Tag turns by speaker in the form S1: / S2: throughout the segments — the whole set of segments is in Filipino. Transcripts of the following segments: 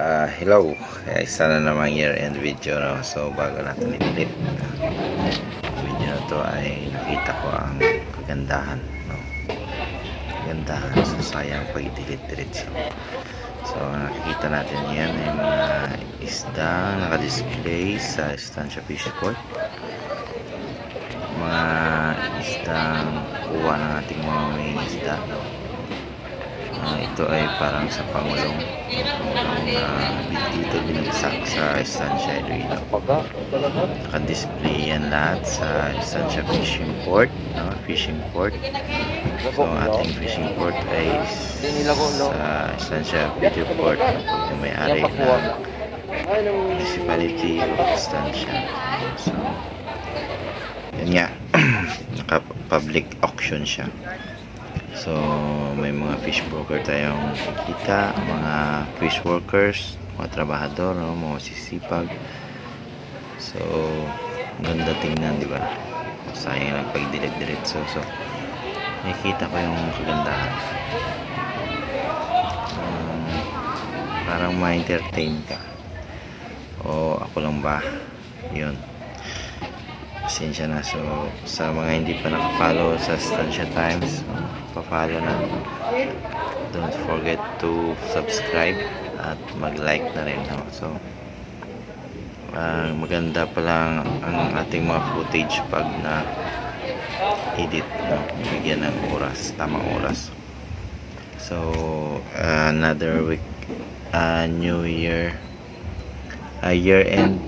S1: Ah, hello. Eh, isa na namang year-end video no. So bago natin i-delete. Video na to ay nakita ko ang kagandahan no. Kagandahan so sayang pag i-delete diretso. So nakikita natin yan ay mga isda naka-display sa Estancia Fish Port. Mga isdang kuha ng ating mga main isda. Ah, ito ay parang sa Pangulong Pangulong na dito binagsak sa Estancia Iloilo naka-display yan lahat sa Estancia Fishing Port no? Fishing Port. So ating fishing port ay sa Estancia Video Port na may-ari ng Municipality of Estancia. So yan nga naka-public auction siya So, may mga fish broker tayong kita, mga fish workers, mga trabahador, no? mga sisipag. So, ganda tingnan, di ba? Sayang lang pag diret-diretso. So, nakikita ko yung kagandahan. Um, parang ma-entertain ka. O ako lang ba? Yun. Pasensya na. So, sa mga hindi pa nakapollow sa Stancia Times, so, pa-follow na. Don't forget to subscribe at mag-like na rin. No? So, ah, maganda pa lang ang ating mga footage pag na edit no bigyan ng oras tamang oras so ah, another week ah, new year a year end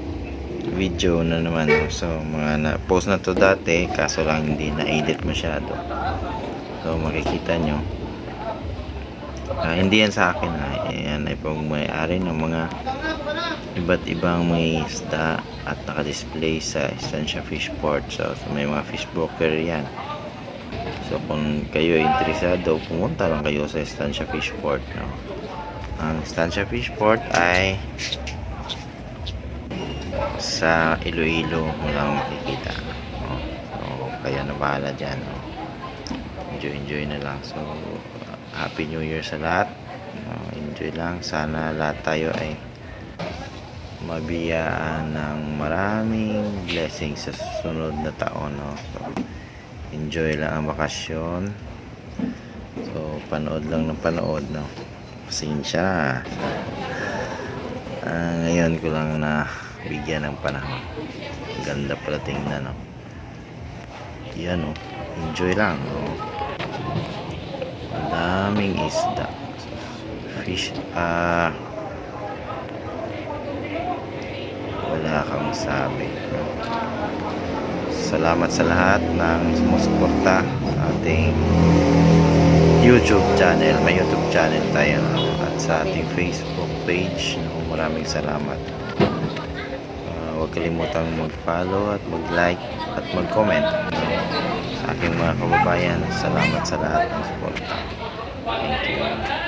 S1: video na naman so mga na post na to dati kaso lang hindi na edit masyado so makikita nyo Ah, hindi yan sa akin ha yan ay pang may-ari ng mga iba't ibang may isda at naka-display sa Estancia Fish Port so, so may mga fish broker yan so kung kayo ay interesado pumunta lang kayo sa Estancia Fish Port no? ang Estancia Fish Port ay sa Iloilo mo lang makikita no? so kaya na bahala dyan no? Enjoy enjoy na lang so happy new year sa lahat no? enjoy lang sana lahat tayo ay mabiyaan ng maraming blessings sa susunod na taon no? so, enjoy lang ang bakasyon so panood lang ng panood no? pasensya Ah, ngayon ko lang na bigyan ng panahon ganda pala tingnan no? yan no? enjoy lang no? Daming isda. Fish ah wala kang sabi. Salamat sa lahat ng sumusuporta sa ating YouTube channel. May YouTube channel tayo at sa ating Facebook page. Maraming salamat huwag kalimutang mag-follow at mag-like at mag-comment. Sa aking mga kababayan salamat sa lahat ng suporta. Thank you